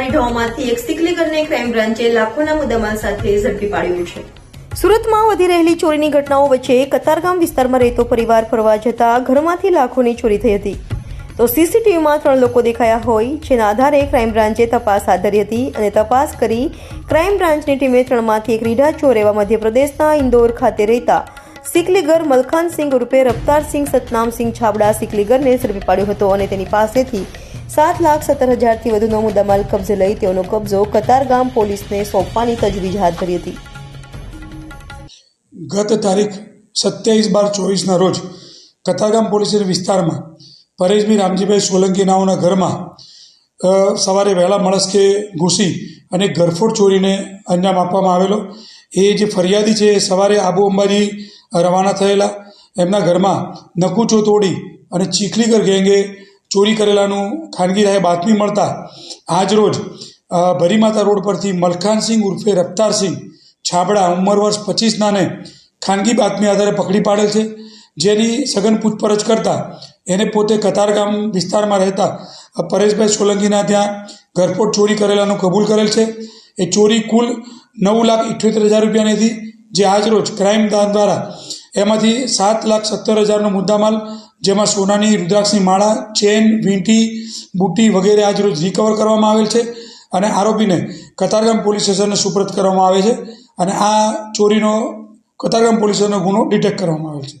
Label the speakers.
Speaker 1: રીઢાઓમાંથી એક સિકલીગરને ક્રાઇમ બ્રાન્ચે લાખોના મુદ્દામાલ સાથે ઝડપી પાડ્યો છે. સુરતમાં વધી રહેલી ચોરીની ઘટનાઓ વચ્ચે કતારગામ વિસ્તારમાં રહેતો પરિવાર ફરવા જતા ઘરમાંથી લાખોની ચોરી થઈ હતી. તો સીસીટીવીમાં ત્રણ લોકો દેખાયા હોય, જેના આધારે ક્રાઇમ બ્રાન્ચે તપાસ હાથ ધરી હતી અને તપાસ કરી ક્રાઇમ બ્રાન્ચની ટીમે ત્રણમાંથી એક રીઢા ચોર એવા મધ્યપ્રદેશના ઇન્દોર ખાતે રહેતા સિકલીગર મલખાનસિંહ ઉર્ફે રફતારસિંહ સતનામસિંહ છાબડા સિકલીગરને ઝડપી પાડ્યો હતો અને તેની પાસેથી સાત લાખ સત્તર હજારથી વધુનો મુદ્દામાલ કબજે લઈ તેઓનો કબજો કતારગામ પોલીસને સોંપવાની તજવીજ હાથ ધરી હતી.
Speaker 2: ગત તારીખ સત્યાવીસ બાર ચોવીસના રોજ કતારગામ પોલીસ વિસ્તારમાં પરેશભાઈ રામજીભાઈ સોલંકી નાઓના ઘરમાં સવારે વહેલા મળસ્કે ઘૂસી અને ઘરફોડ ચોરીને અંજામ આપવામાં આવેલો. એ જે ફરિયાદી છે એ સવારે આબુ અંબાજી રવાના થયેલા. એમના ઘરમાં નકુચો તોડી અને ચીખલીગર ગેંગે ચોરી કરેલાનું ખાનગી રાહે બાતમી મળતા આજ રોજ અ, ભરીમાતા રોડ પરથી મલખાનસિંહ ઉર્ફે રફતારસિંહ છાબડા ઉંમર વર્ષ પચીસનાને ખાનગી બાતમી આધારે પકડી પાડેલ છે. જેની સઘન પૂછપરછ કરતા એને પોતે કતારગામ વિસ્તારમાં રહેતા પરેશભાઈ સોલંકીના ત્યાં ઘરફોડ ચોરી કરેલાનું કબૂલ કરેલ છે. એ ચોરી કુલ નવ લાખ ઇઠ્યોતેર હજાર રૂપિયાની હતી, જે આજ રોજ ક્રાઇમ દાન દ્વારા એમાંથી સાત લાખ સત્તર હજારનો મુદ્દામાલ, જેમાં સોનાની, રુદ્રાક્ષની માળા, ચેન, વીંટી, બુટ્ટી વગેરે આજ રોજ રિકવર કરવામાં આવેલ છે અને આરોપીને કતારગામ પોલીસ સ્ટેશનને સુપ્રત કરવામાં આવે છે અને આ ચોરીનો, કતારગામ પોલીસ સ્ટેશનનો ગુનો ડિટેક્ટ કરવામાં આવેલ છે.